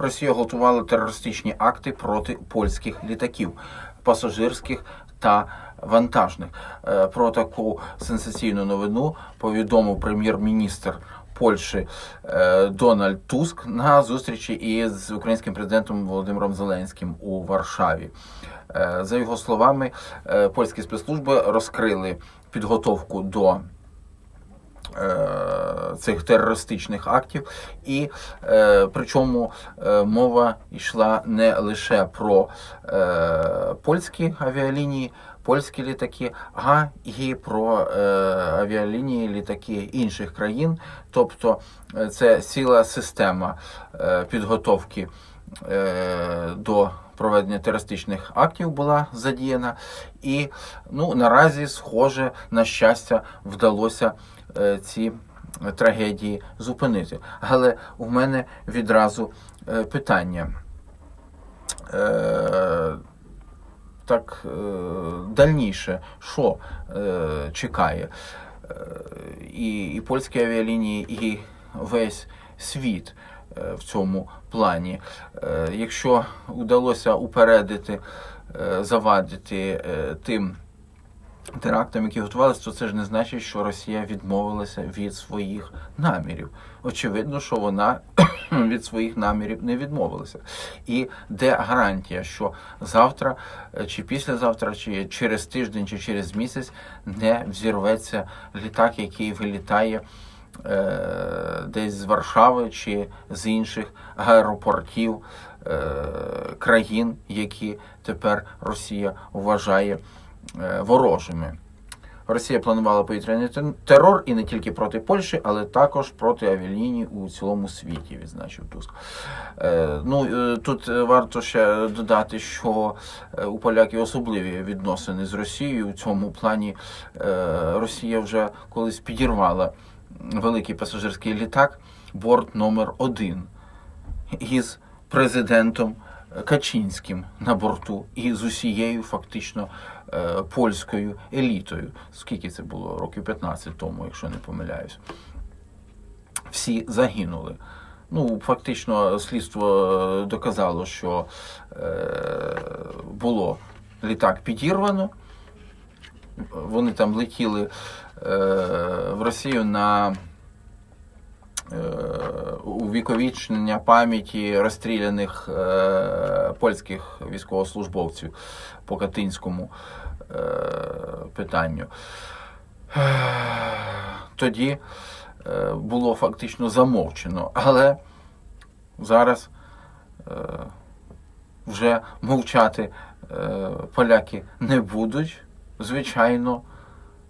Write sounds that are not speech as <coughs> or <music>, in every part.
Росія готувала терористичні акти проти польських літаків, пасажирських та вантажних. Е, Про таку сенсаційну новину повідомив прем'єр-міністр Польщі е, Дональд Туск на зустрічі із українським президентом Володимиром Зеленським у Варшаві. Е, За його словами, польські спецслужби розкрили підготовку до цих терористичних актів, і е, причому е, мова йшла не лише про е, польські авіалінії, польські літаки, а і про е, авіалінії літаки інших країн. Тобто е, це ціла система е, підготовки е, до проведення терористичних актів була задіяна, і ну наразі, схоже, на щастя, вдалося е, ці трагедії зупинити. Але у мене відразу е, питання. Е, так, е, дальніше, що е, чекає е, і, і польські авіалінії, і весь світ е, в цьому плані. Е, Якщо вдалося упередити, е, завадити е, тим терактам, які готувалися, то це ж не значить, що Росія відмовилася від своїх намірів. Очевидно, що вона <coughs> від своїх намірів не відмовилася. І де гарантія, що завтра е, чи післязавтра, чи через тиждень, чи через місяць не взірветься літак, який вилітає е, десь з Варшави чи з інших аеропортів е, країн, які тепер Росія вважає ворожими. Росія планувала повітряний терор і не тільки проти Польщі, але також проти авіаліній у цілому світі, відзначив Туск. Е, ну, е, тут е, варто ще додати, що е, у поляків особливі відносини з Росією. У цьому плані е, Росія вже колись підірвала великий пасажирський літак, борт номер один із президентом Качинським на борту і з усією фактично е, польською елітою. Скільки це було? Років 15 тому, якщо не помиляюсь. Всі загинули. Ну, фактично, слідство е, доказало, що е, було літак підірвано. Вони там летіли в Росію на е, увіковічнення пам'яті розстріляних е, польських військовослужбовців по Катинському е, питанню. Тоді е, було фактично замовчено, але зараз е, вже мовчати е, поляки не будуть, звичайно,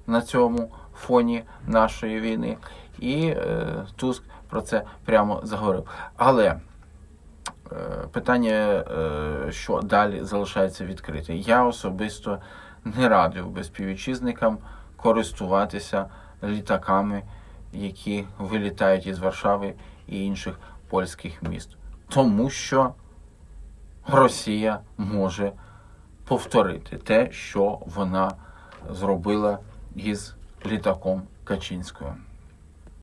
на цьому фоні нашої війни. І е, Туск про це прямо заговорив. Але е, питання, е, що далі залишається відкрите. Я особисто не радив би співвітчизникам користуватися літаками, які вилітають із Варшави і інших польських міст. Тому що Росія може повторити те, що вона зробила із літаком Качинського.